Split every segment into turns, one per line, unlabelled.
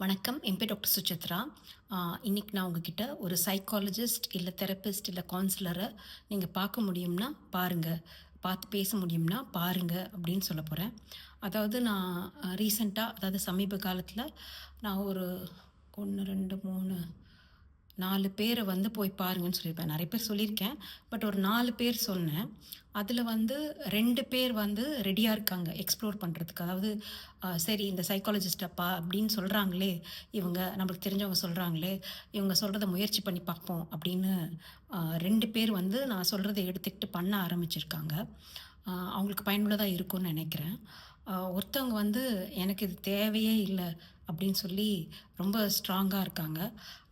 வணக்கம். என் பேர் டாக்டர் சுச்சித்ரா இன்றைக்கி இன்னைக்கு நான் உங்ககிட்ட ஒரு சைக்காலஜிஸ்ட் இல்லை தெரப்பிஸ்ட் இல்லை கவுன்சிலரை நீங்கள் பார்க்க முடியும்னா பாருங்கள் பார்த்து பேச முடியும்னா பாருங்கள் அப்படின்னு சொல்ல போகிறேன் அதாவது நான் ரீசண்டாக அதாவது சமீப காலத்தில் நான் ஒரு ஒன்று ரெண்டு மூணு நாலு பேரை வந்து போய் பாருங்கன்னு சொல்லியிருப்பேன். நிறைய பேர் சொல்லியிருக்கேன். பட் ஒரு நாலு பேர் சொன்னேன். அதில் வந்து ரெண்டு பேர் வந்து ரெடியாக இருக்காங்க. எக்ஸ்ப்ளோர் பண்ணுறதுக்கு அதாவது சரி இந்த சைக்காலஜிஸ்டப்பா அப்படின்னு சொல்கிறாங்களே இவங்க நம்மளுக்கு தெரிஞ்சவங்க சொல்கிறாங்களே இவங்க சொல்கிறத முயற்சி பண்ணி பார்ப்போம் அப்படின்னு ரெண்டு பேர் வந்து நான் சொல்கிறத எடுத்துக்கிட்டு பண்ண ஆரம்பிச்சிருக்காங்க. அவங்களுக்கு பயனுள்ளதாக இருக்கும்னு நினைக்கிறேன். ஒருத்தவங்க வந்து எனக்கு இது தேவையே இல்லை அப்படின்னு சொல்லி ரொம்ப ஸ்ட்ராங்காக இருக்காங்க.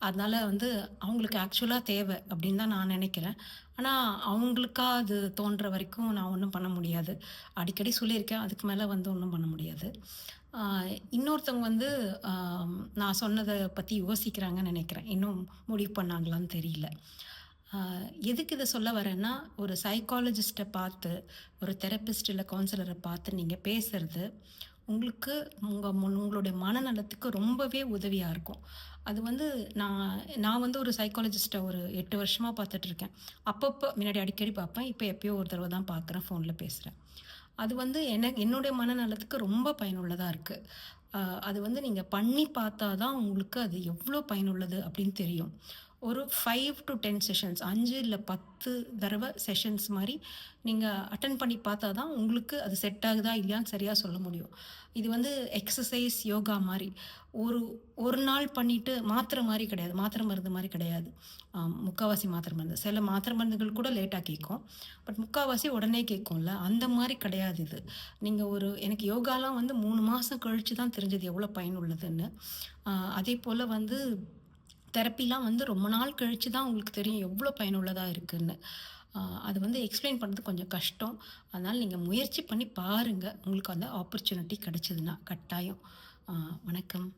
அதனால் வந்து அவங்களுக்கு ஆக்சுவலாக தேவை அப்படின்னு தான் நான் நினைக்கிறேன். ஆனால் அவங்களுக்கா அது தோன்ற வரைக்கும் நான் ஒன்றும் பண்ண முடியாது. அடிக்கடி சொல்லியிருக்கேன் அதுக்கு மேலே வந்து ஒன்றும் பண்ண முடியாது. இன்னொருத்தவங்க வந்து நான் சொன்னதை பற்றி யோசிக்கிறாங்கன்னு நினைக்கிறேன். இன்னும் முடிவு பண்ணாங்களான்னு தெரியல. எதுக்கு இதை சொல்ல வரேன்னா ஒரு சைக்காலஜிஸ்ட்டை பார்த்து ஒரு தெரப்பிஸ்ட் இல்லை கவுன்சிலரை பார்த்து நீங்கள் பேசுறது உங்களுக்கு உங்கள் உங்களுடைய மனநலத்துக்கு ரொம்பவே உதவியாக இருக்கும். அது வந்து நான் நான் வந்து ஒரு சைக்காலஜிஸ்ட்டை ஒரு எட்டு வருஷமாக பார்த்துட்ருக்கேன் அப்பப்போ முன்னாடி அடிக்கடி பார்ப்பேன். இப்போ எப்பயோ ஒரு தடவை தான் பார்க்குறேன் ஃபோனில் பேசுகிறேன் அது வந்து என்ன என்னுடைய மனநலத்துக்கு ரொம்ப பயனுள்ளதாக இருக்குது அது வந்து நீங்கள் பண்ணி பார்த்தா தான் உங்களுக்கு அது எவ்வளோ பயனுள்ளது அப்படின்னு தெரியும். ஒரு ஃபைவ் டு டென் செஷன்ஸ் அஞ்சு இல்லை பத்து தடவை செஷன்ஸ் மாதிரி நீங்கள் அட்டன் பண்ணி பார்த்தா தான் உங்களுக்கு அது செட் ஆகுதா இல்லையான்னு சரியாக சொல்ல முடியும். இது வந்து எக்ஸசைஸ் யோகா மாதிரி. ஒரு ஒரு நாள் பண்ணிட்டு மாத்திரை மாதிரி கிடையாது. மாத்திரை மருந்து மாதிரி கிடையாது. முக்கால்வாசி முக்காவாசி மாத்திரை மருந்து. சில மாத்திரை மருந்துகள் கூட லேட்டாக கேட்கும். பட் முக்காவாசி உடனே கேட்கும்ல. அந்த மாதிரி கிடையாது இது. நீங்கள் ஒரு எனக்கு யோகாலாம் வந்து மூணு மாதம் கழித்து தான் தெரிஞ்சது எவ்வளோ பயனுள்ளதுன்னு. அதே போல் வந்து தெரப்பிலாம் வந்து ரொம்ப நாள் கழித்து தான் உங்களுக்கு தெரியும் எவ்வளோ பயனுள்ளதாக இருக்குதுன்னு அது வந்து எக்ஸ்பிளைன் பண்ணுறது கொஞ்சம் கஷ்டம். அதனால் நீங்கள் முயற்சி பண்ணி பாருங்கள் உங்களுக்கு அந்த ஆப்பர்ச்சுனிட்டி கிடச்சிதுன்னா கட்டாயம். வணக்கம்.